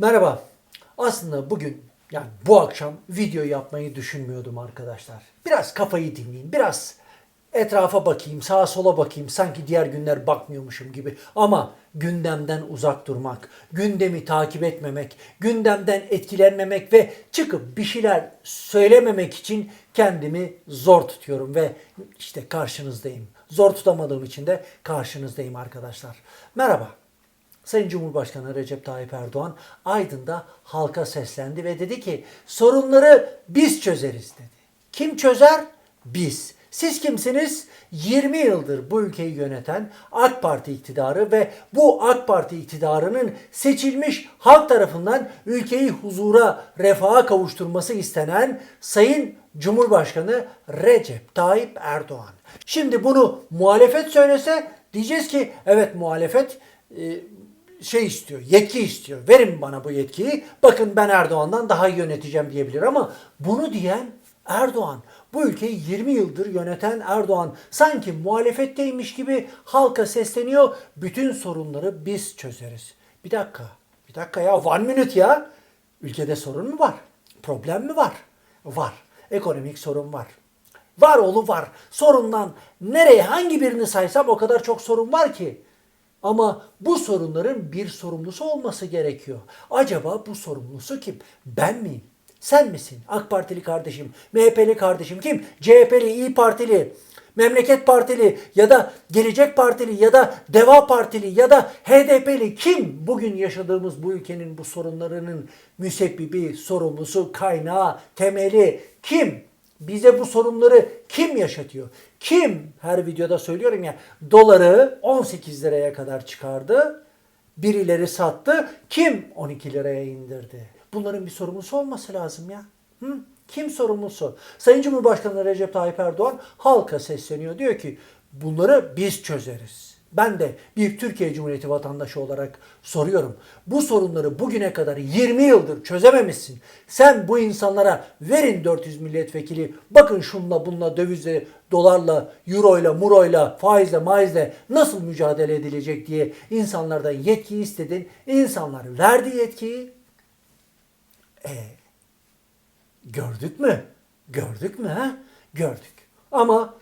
Merhaba. Aslında bugün yani bu akşam video yapmayı düşünmüyordum arkadaşlar. Biraz kafayı dinleyeyim. Biraz etrafa bakayım, sağa sola bakayım. Sanki diğer günler bakmıyormuşum gibi. Ama gündemden uzak durmak, gündemi takip etmemek, gündemden etkilenmemek ve çıkıp bir şeyler söylememek için kendimi zor tutuyorum ve işte karşınızdayım. Zor tutamadığım için de karşınızdayım arkadaşlar. Merhaba. Sayın Cumhurbaşkanı Recep Tayyip Erdoğan Aydın'da halka seslendi ve dedi ki sorunları biz çözeriz dedi. Kim çözer? Biz. Siz kimsiniz? 20 yıldır bu ülkeyi yöneten AK Parti iktidarı ve bu AK Parti iktidarının seçilmiş halk tarafından ülkeyi huzura, refaha kavuşturması istenen Sayın Cumhurbaşkanı Recep Tayyip Erdoğan. Şimdi bunu muhalefet söylese diyeceğiz ki evet muhalefet e, şey istiyor, yetki istiyor. Verin bana bu yetkiyi. Bakın ben Erdoğan'dan daha iyi yöneteceğim diyebilir ama bunu diyen Erdoğan. Bu ülkeyi 20 yıldır yöneten Erdoğan sanki muhalefetteymiş gibi halka sesleniyor. Bütün sorunları biz çözeriz. Bir dakika. Bir dakika ya. One minute ya. Ülkede sorun mu var? Problem mi var? Var. Ekonomik sorun var. Var oğlu var. Sorundan nereye hangi birini saysam o kadar çok sorun var ki. Ama bu sorunların bir sorumlusu olması gerekiyor. Acaba bu sorumlusu kim? Ben miyim? Sen misin? AK Partili kardeşim, MHP'li kardeşim kim? CHP'li, İyi Partili, Memleket Partili ya da Gelecek Partili ya da Deva Partili ya da HDP'li kim bugün yaşadığımız bu ülkenin bu sorunlarının müsebbibi, sorumlusu, kaynağı, temeli kim? Bize bu sorunları kim yaşatıyor? Kim? Her videoda söylüyorum ya doları 18 liraya kadar çıkardı. Birileri sattı. Kim 12 liraya indirdi? Bunların bir sorumlusu olması lazım ya. Hı? Kim sorumlusu? Sayın Cumhurbaşkanı Recep Tayyip Erdoğan halka sesleniyor. Diyor ki bunları biz çözeriz. Ben de bir Türkiye Cumhuriyeti vatandaşı olarak soruyorum. Bu sorunları bugüne kadar 20 yıldır çözememişsin. Sen bu insanlara verin 400 milletvekili. Bakın şunla bunla dövizle, dolarla, euroyla, muroyla, faizle, maizle nasıl mücadele edilecek diye insanlardan yetki istedin. İnsanlar verdi yetkiyi. E gördük mü? Gördük mü ha? Gördük. Ama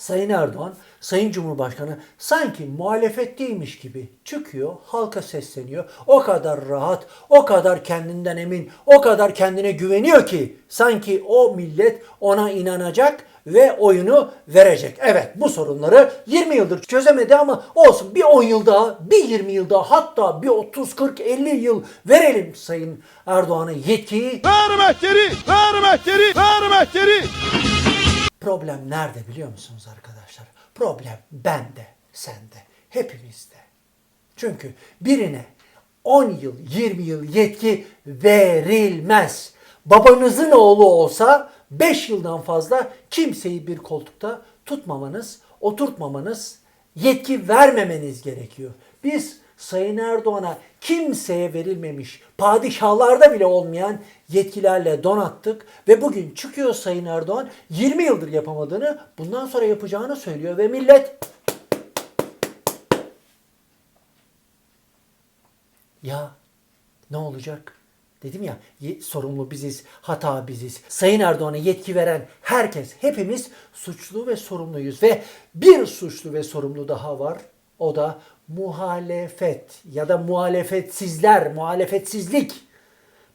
Sayın Erdoğan, Sayın Cumhurbaşkanı sanki muhalefetteymiş gibi çıkıyor, halka sesleniyor. O kadar rahat, o kadar kendinden emin, o kadar kendine güveniyor ki sanki o millet ona inanacak ve oyunu verecek. Evet bu sorunları 20 yıldır çözemedi ama olsun bir 10 yıl daha, bir 20 yıl daha hatta bir 30, 40, 50 yıl verelim Sayın Erdoğan'a yetkiyi. Vermek geri, vermek geri, vermek geri. Problem nerede biliyor musunuz arkadaşlar? Problem bende, sende, hepimizde. Çünkü birine 10 yıl, 20 yıl yetki verilmez. Babanızın oğlu olsa 5 yıldan fazla kimseyi bir koltukta tutmamanız, oturtmamanız, yetki vermemeniz gerekiyor. Biz Sayın Erdoğan'a kimseye verilmemiş, padişahlarda bile olmayan yetkilerle donattık ve bugün çıkıyor Sayın Erdoğan 20 yıldır yapamadığını bundan sonra yapacağını söylüyor ve millet ya ne olacak? Dedim ya sorumlu biziz, hata biziz. Sayın Erdoğan'a yetki veren herkes, hepimiz suçlu ve sorumluyuz. Ve bir suçlu ve sorumlu daha var. O da muhalefet ya da muhalefetsizler, muhalefetsizlik.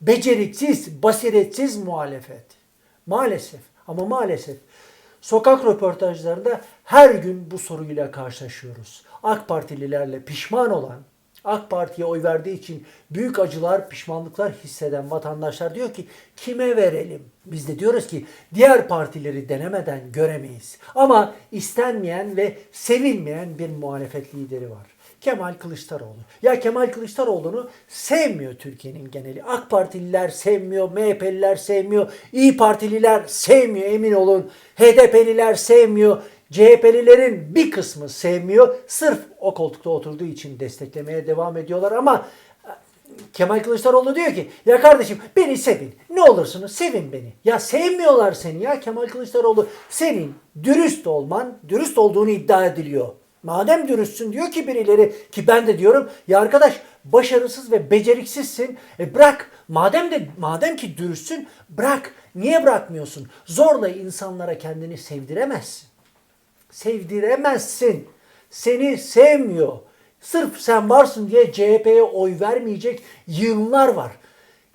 Beceriksiz, basiretsiz muhalefet. Maalesef ama maalesef sokak röportajlarında her gün bu soruyla karşılaşıyoruz. AK Partililerle pişman olan, AK Parti'ye oy verdiği için büyük acılar, pişmanlıklar hisseden vatandaşlar diyor ki kime verelim? Biz de diyoruz ki diğer partileri denemeden göremeyiz. Ama istenmeyen ve sevilmeyen bir muhalefet lideri var. Kemal Kılıçdaroğlu. Ya Kemal Kılıçdaroğlu'nu sevmiyor Türkiye'nin geneli. AK Partililer sevmiyor, MHP'liler sevmiyor, İyi Partililer sevmiyor emin olun. HDP'liler sevmiyor. CHP'lilerin bir kısmı sevmiyor. Sırf o koltukta oturduğu için desteklemeye devam ediyorlar ama Kemal Kılıçdaroğlu diyor ki ya kardeşim beni sevin. Ne olursunuz sevin beni. Ya sevmiyorlar seni ya Kemal Kılıçdaroğlu. Senin dürüst olman, dürüst olduğunu iddia ediliyor. Madem dürüstsün diyor ki birileri ki ben de diyorum ya arkadaş başarısız ve beceriksizsin. E bırak madem de madem ki dürüstsün bırak. Niye bırakmıyorsun? Zorla insanlara kendini sevdiremezsin. Sevdiremezsin. Seni sevmiyor. Sırf sen varsın diye CHP'ye oy vermeyecek yığınlar var.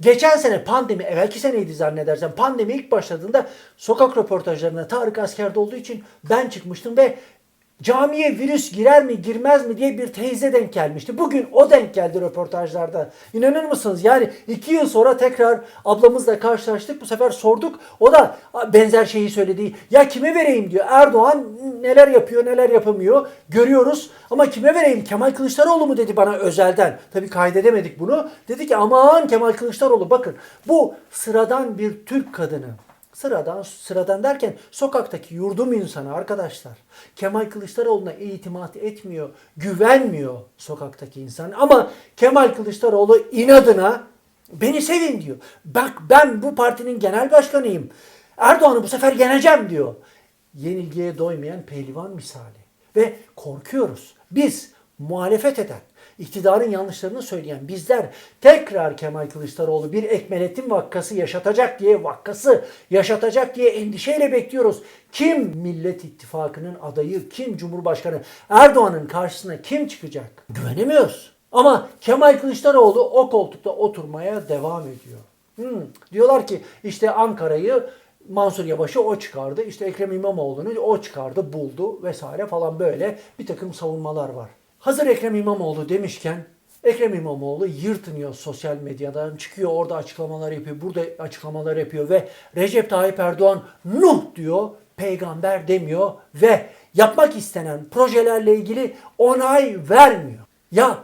Geçen sene pandemi, evvelki seneydi zannedersem pandemi ilk başladığında sokak röportajlarına Tarık askerde olduğu için ben çıkmıştım ve camiye virüs girer mi girmez mi diye bir teyze denk gelmişti. Bugün o denk geldi röportajlarda. İnanır mısınız? Yani iki yıl sonra tekrar ablamızla karşılaştık. Bu sefer sorduk. O da benzer şeyi söyledi. Ya kime vereyim diyor. Erdoğan neler yapıyor neler yapamıyor görüyoruz. Ama kime vereyim? Kemal Kılıçdaroğlu mu dedi bana özelden. Tabii kaydedemedik bunu. Dedi ki aman Kemal Kılıçdaroğlu bakın bu sıradan bir Türk kadını. Sıradan, sıradan derken sokaktaki yurdum insanı arkadaşlar. Kemal Kılıçdaroğlu'na itimat etmiyor, güvenmiyor sokaktaki insan. Ama Kemal Kılıçdaroğlu inadına beni sevin diyor. Bak ben bu partinin genel başkanıyım. Erdoğan'ı bu sefer yeneceğim diyor. Yenilgiye doymayan pehlivan misali. Ve korkuyoruz. Biz muhalefet eden, iktidarın yanlışlarını söyleyen bizler tekrar Kemal Kılıçdaroğlu bir Ekmelettin vakkası yaşatacak diye vakkası yaşatacak diye endişeyle bekliyoruz. Kim Millet İttifakı'nın adayı, kim Cumhurbaşkanı Erdoğan'ın karşısına kim çıkacak? Güvenemiyoruz. Ama Kemal Kılıçdaroğlu o koltukta oturmaya devam ediyor. Hmm, Diyorlar ki işte Ankara'yı Mansur Yavaş'ı o çıkardı. İşte Ekrem İmamoğlu'nu o çıkardı, buldu vesaire falan böyle bir takım savunmalar var. Hazır Ekrem İmamoğlu demişken Ekrem İmamoğlu yırtınıyor sosyal medyadan. Çıkıyor orada açıklamalar yapıyor, burada açıklamalar yapıyor ve Recep Tayyip Erdoğan Nuh diyor, peygamber demiyor ve yapmak istenen projelerle ilgili onay vermiyor. Ya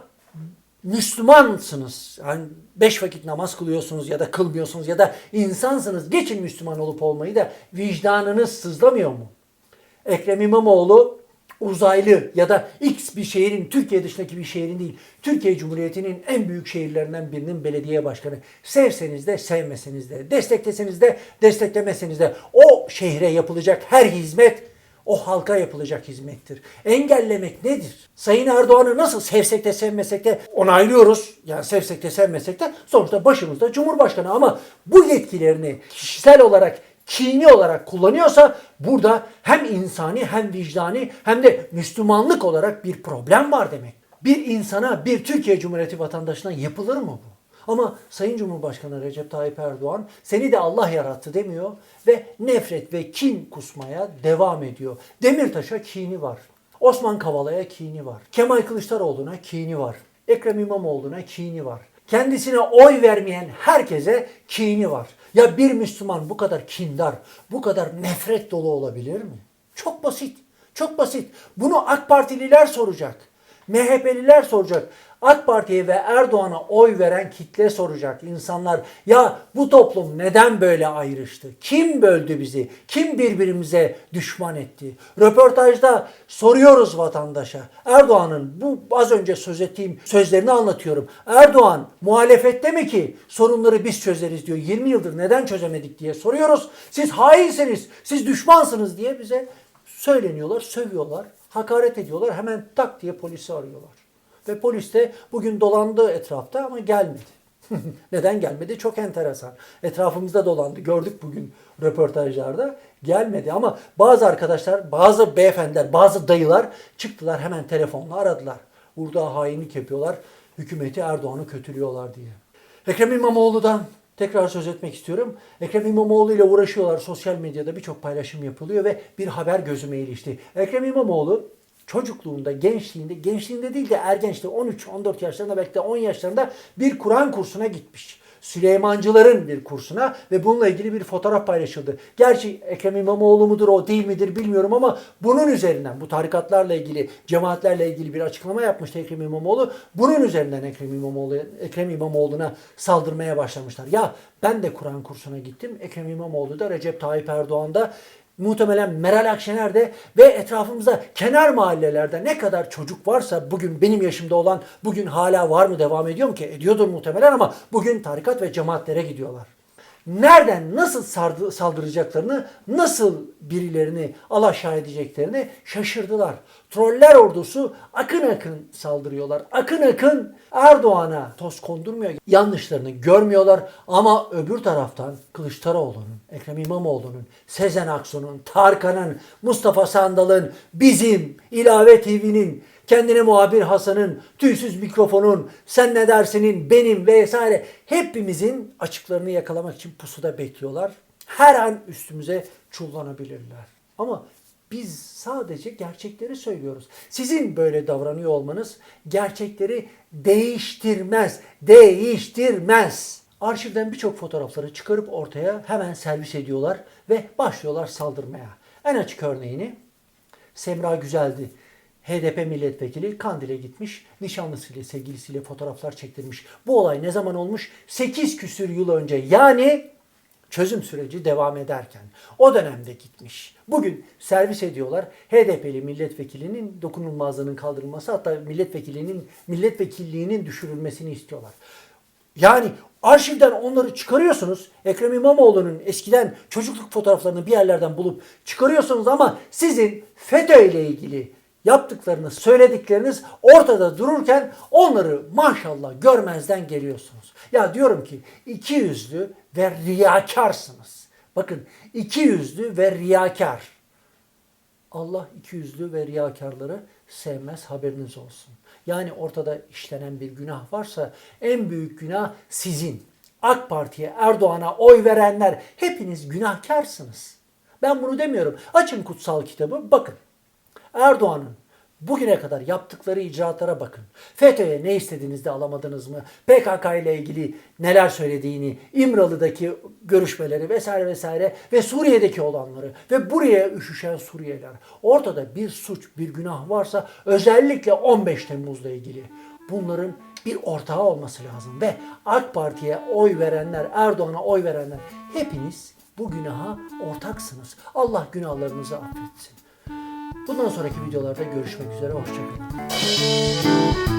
Müslümansınız. Yani beş vakit namaz kılıyorsunuz ya da kılmıyorsunuz ya da insansınız. Geçin Müslüman olup olmayı da vicdanınız sızlamıyor mu? Ekrem İmamoğlu uzaylı ya da X bir şehrin, Türkiye dışındaki bir şehrin değil, Türkiye Cumhuriyeti'nin en büyük şehirlerinden birinin belediye başkanı. Sevseniz de sevmeseniz de, destekleseniz de desteklemeseniz de o şehre yapılacak her hizmet o halka yapılacak hizmettir. Engellemek nedir? Sayın Erdoğan'ı nasıl sevsek de sevmesek de onaylıyoruz. Yani sevsek de sevmesek de sonuçta başımızda Cumhurbaşkanı ama bu yetkilerini kişisel olarak kini olarak kullanıyorsa burada hem insani hem vicdani hem de Müslümanlık olarak bir problem var demek. Bir insana, bir Türkiye Cumhuriyeti vatandaşına yapılır mı bu? Ama Sayın Cumhurbaşkanı Recep Tayyip Erdoğan seni de Allah yarattı demiyor ve nefret ve kin kusmaya devam ediyor. Demirtaş'a kini var. Osman Kavala'ya kini var. Kemal Kılıçdaroğlu'na kini var. Ekrem İmamoğlu'na kini var. Kendisine oy vermeyen herkese kini var. Ya bir Müslüman bu kadar kindar, bu kadar nefret dolu olabilir mi? Çok basit. Çok basit. Bunu AK Partililer soracak. MHP'liler soracak. AK Parti'ye ve Erdoğan'a oy veren kitle soracak insanlar. Ya bu toplum neden böyle ayrıştı? Kim böldü bizi? Kim birbirimize düşman etti? Röportajda soruyoruz vatandaşa. Erdoğan'ın bu az önce söz ettiğim sözlerini anlatıyorum. Erdoğan muhalefette mi ki sorunları biz çözeriz diyor. 20 yıldır neden çözemedik diye soruyoruz. Siz hainsiniz, siz düşmansınız diye bize söyleniyorlar, sövüyorlar, hakaret ediyorlar. Hemen tak diye polisi arıyorlar. Ve polis de bugün dolandı etrafta ama gelmedi. Neden gelmedi? Çok enteresan. Etrafımızda dolandı. Gördük bugün röportajlarda. Gelmedi ama bazı arkadaşlar, bazı beyefendiler, bazı dayılar çıktılar hemen telefonla aradılar. Burada hainlik yapıyorlar. Hükümeti Erdoğan'ı kötülüyorlar diye. Ekrem İmamoğlu'dan tekrar söz etmek istiyorum. Ekrem İmamoğlu ile uğraşıyorlar. Sosyal medyada birçok paylaşım yapılıyor ve bir haber gözüme ilişti. Ekrem İmamoğlu çocukluğunda, gençliğinde, gençliğinde değil de ergençte 13-14 yaşlarında belki de 10 yaşlarında bir Kur'an kursuna gitmiş. Süleymancıların bir kursuna ve bununla ilgili bir fotoğraf paylaşıldı. Gerçi Ekrem İmamoğlu mudur o değil midir bilmiyorum ama bunun üzerinden bu tarikatlarla ilgili, cemaatlerle ilgili bir açıklama yapmıştı Ekrem İmamoğlu. Bunun üzerinden Ekrem İmamoğlu Ekrem İmamoğlu'na saldırmaya başlamışlar. Ya ben de Kur'an kursuna gittim. Ekrem İmamoğlu da Recep Tayyip Erdoğan da muhtemelen Meral Akşener'de ve etrafımızda kenar mahallelerde ne kadar çocuk varsa bugün benim yaşımda olan bugün hala var mı devam ediyor mu ki? Ediyordur muhtemelen ama bugün tarikat ve cemaatlere gidiyorlar. Nereden nasıl saldıracaklarını, nasıl birilerini alaşağı edeceklerini şaşırdılar. Troller ordusu akın akın saldırıyorlar. Akın akın Erdoğan'a toz kondurmuyor. Yanlışlarını görmüyorlar ama öbür taraftan Kılıçdaroğlu'nun, Ekrem İmamoğlu'nun, Sezen Aksu'nun, Tarkan'ın, Mustafa Sandal'ın, bizim, İlave TV'nin, kendine muhabir Hasan'ın, tüysüz mikrofonun, sen ne dersinin, benim vesaire hepimizin açıklarını yakalamak için pusuda bekliyorlar. Her an üstümüze çullanabilirler. Ama biz sadece gerçekleri söylüyoruz. Sizin böyle davranıyor olmanız gerçekleri değiştirmez. Değiştirmez. Arşivden birçok fotoğrafları çıkarıp ortaya hemen servis ediyorlar ve başlıyorlar saldırmaya. En açık örneğini Semra Güzeldi. HDP milletvekili Kandil'e gitmiş, nişanlısıyla, sevgilisiyle fotoğraflar çektirmiş. Bu olay ne zaman olmuş? 8 küsür yıl önce. Yani çözüm süreci devam ederken. O dönemde gitmiş. Bugün servis ediyorlar. HDP'li milletvekilinin dokunulmazlığının kaldırılması hatta milletvekilinin milletvekilliğinin düşürülmesini istiyorlar. Yani arşivden onları çıkarıyorsunuz. Ekrem İmamoğlu'nun eskiden çocukluk fotoğraflarını bir yerlerden bulup çıkarıyorsunuz ama sizin FETÖ ile ilgili yaptıklarınız, söyledikleriniz ortada dururken onları maşallah görmezden geliyorsunuz. Ya diyorum ki iki yüzlü ve riyakarsınız. Bakın iki yüzlü ve riyakar. Allah iki yüzlü ve riyakarları sevmez haberiniz olsun. Yani ortada işlenen bir günah varsa en büyük günah sizin. AK Parti'ye, Erdoğan'a oy verenler hepiniz günahkarsınız. Ben bunu demiyorum. Açın kutsal kitabı bakın. Erdoğan'ın bugüne kadar yaptıkları icraatlara bakın. FETÖ'ye ne istediğinizde de alamadınız mı? PKK ile ilgili neler söylediğini, İmralı'daki görüşmeleri vesaire vesaire ve Suriye'deki olanları ve buraya üşüşen Suriyeliler. Ortada bir suç, bir günah varsa özellikle 15 Temmuz'la ilgili bunların bir ortağı olması lazım ve AK Parti'ye oy verenler, Erdoğan'a oy verenler hepiniz bu günaha ortaksınız. Allah günahlarınızı affetsin. Bundan sonraki videolarda görüşmek üzere. Hoşçakalın.